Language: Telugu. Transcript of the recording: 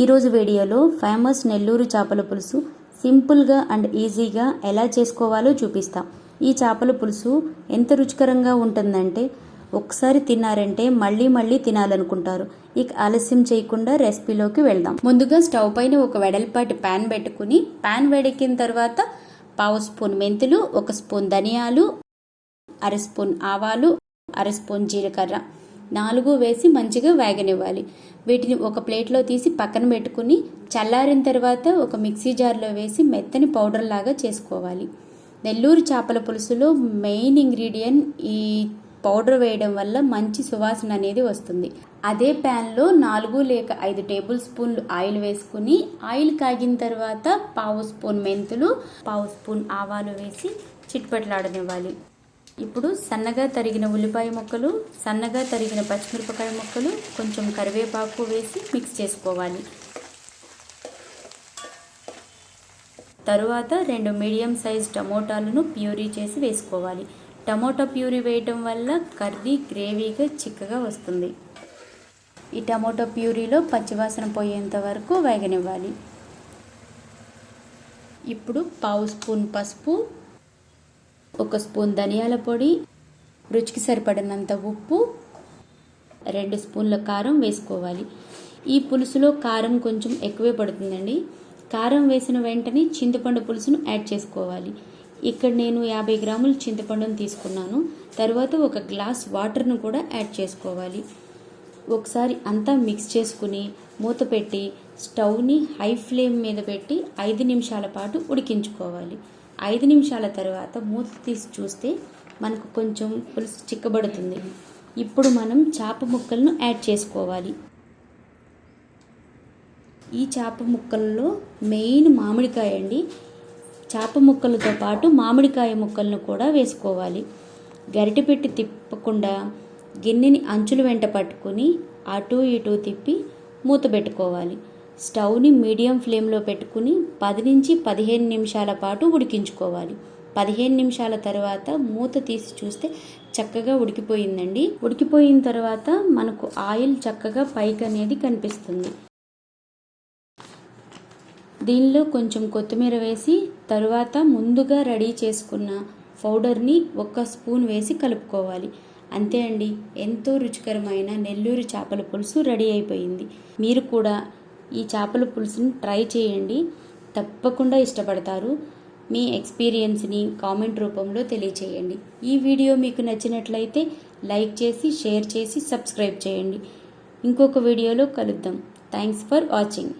ఈరోజు వీడియోలో ఫేమస్ నెల్లూరు చేపల పులుసు సింపుల్గా అండ్ ఈజీగా ఎలా చేసుకోవాలో చూపిస్తాం. ఈ చేపల పులుసు ఎంత రుచికరంగా ఉంటుందంటే ఒకసారి తిన్నారంటే మళ్ళీ మళ్ళీ తినాలనుకుంటారు. ఇక ఆలస్యం చేయకుండా రెసిపీలోకి వెళ్దాం. ముందుగా స్టవ్ పైన ఒక వెడల్పాటి ప్యాన్ పెట్టుకుని ప్యాన్ వేడెక్కిన తర్వాత పావు స్పూన్ మెంతులు ఒక స్పూన్ ధనియాలు అర స్పూన్ ఆవాలు అర స్పూన్ జీలకర్ర. నాలుగు వేసి మంచిగా వేగనివ్వాలి. వీటిని ఒక ప్లేట్లో తీసి పక్కన పెట్టుకుని చల్లారిన తర్వాత ఒక మిక్సీ జార్లో వేసి మెత్తని పౌడర్ లాగా చేసుకోవాలి. నెల్లూరు చేపల పులుసులో మెయిన్ ఇంగ్రీడియంట్ ఈ పౌడర్ వేయడం వల్ల మంచి సువాసన అనేది వస్తుంది. అదే ప్యాన్లో నాలుగు లేక ఐదు టేబుల్ స్పూన్లు ఆయిల్ వేసుకుని ఆయిల్ కాగిన తర్వాత పావు స్పూన్ మెంతులు పావు స్పూన్ ఆవాలు వేసి చిట్పట్లాడనివ్వాలి. ఇప్పుడు సన్నగా తరిగిన ఉల్లిపాయ ముక్కలు సన్నగా తరిగిన పచ్చిమిరపకాయ ముక్కలు కొంచెం కరివేపాకు వేసి మిక్స్ చేసుకోవాలి. తరువాత రెండు మీడియం సైజ్ టమోటాలను ప్యూరీ చేసి వేసుకోవాలి. టమోటా ప్యూరీ వేయటం వల్ల కర్రీ గ్రేవీగా చిక్కగా వస్తుంది. ఈ టమోటా ప్యూరీలో పచ్చివాసన పోయేంత వరకు వేగనివ్వాలి. ఇప్పుడు పావు స్పూన్ పసుపు ఒక స్పూన్ ధనియాల పొడి రుచికి సరిపడినంత ఉప్పు రెండు స్పూన్ల కారం వేసుకోవాలి. ఈ పులుసులో కారం కొంచెం ఎక్కువే పడుతుందండి. కారం వేసిన వెంటనే చింతపండు పులుసును యాడ్ చేసుకోవాలి. ఇక్కడ నేను యాభై గ్రాముల చింతపండును తీసుకున్నాను. తర్వాత ఒక గ్లాస్ వాటర్ను కూడా యాడ్ చేసుకోవాలి. ఒకసారి అంతా మిక్స్ చేసుకుని మూత పెట్టి స్టవ్ని హై ఫ్లేమ్ మీద పెట్టి ఐదు నిమిషాల పాటు ఉడికించుకోవాలి. ఐదు నిమిషాల తర్వాత మూత తీసి చూస్తే మనకు కొంచెం పులుసు చిక్కబడుతుంది. ఇప్పుడు మనం చేప ముక్కలను యాడ్ చేసుకోవాలి. ఈ చేప ముక్కల్లో మెయిన్ మామిడికాయ అండి. చేప ముక్కలతో పాటు మామిడికాయ ముక్కలను కూడా వేసుకోవాలి. గరిటె పెట్టి తిప్పకుండా గిన్నెని అంచుల వెంట పట్టుకుని అటు ఇటు తిప్పి మూత పెట్టుకోవాలి. స్టవ్ని మీడియం ఫ్లేమ్లో పెట్టుకుని పది నుంచి పదిహేను నిమిషాల పాటు ఉడికించుకోవాలి. పదిహేను నిమిషాల తర్వాత మూత తీసి చూస్తే చక్కగా ఉడికిపోయిందండి. ఉడికిపోయిన తర్వాత మనకు ఆయిల్ చక్కగా పైకి అనేది కనిపిస్తుంది. దీనిలో కొంచెం కొత్తిమీర వేసి తరువాత ముందుగా రెడీ చేసుకున్న పౌడర్ని ఒక స్పూన్ వేసి కలుపుకోవాలి. అంతే అండి ఎంతో రుచికరమైన నెల్లూరు చేపల పులుసు రెడీ అయిపోయింది. మీరు కూడా ఈ చేపల పులుసుని ట్రై చేయండి. తప్పకుండా ఇష్టపడతారు. మీ ఎక్స్పీరియన్స్ని కామెంట్ రూపంలో తెలియచేయండి. ఈ వీడియో మీకు నచ్చినట్లయితే లైక్ చేసి షేర్ చేసి సబ్స్క్రైబ్ చేయండి. ఇంకొక వీడియోలో కలుద్దాం. Thanks for watching.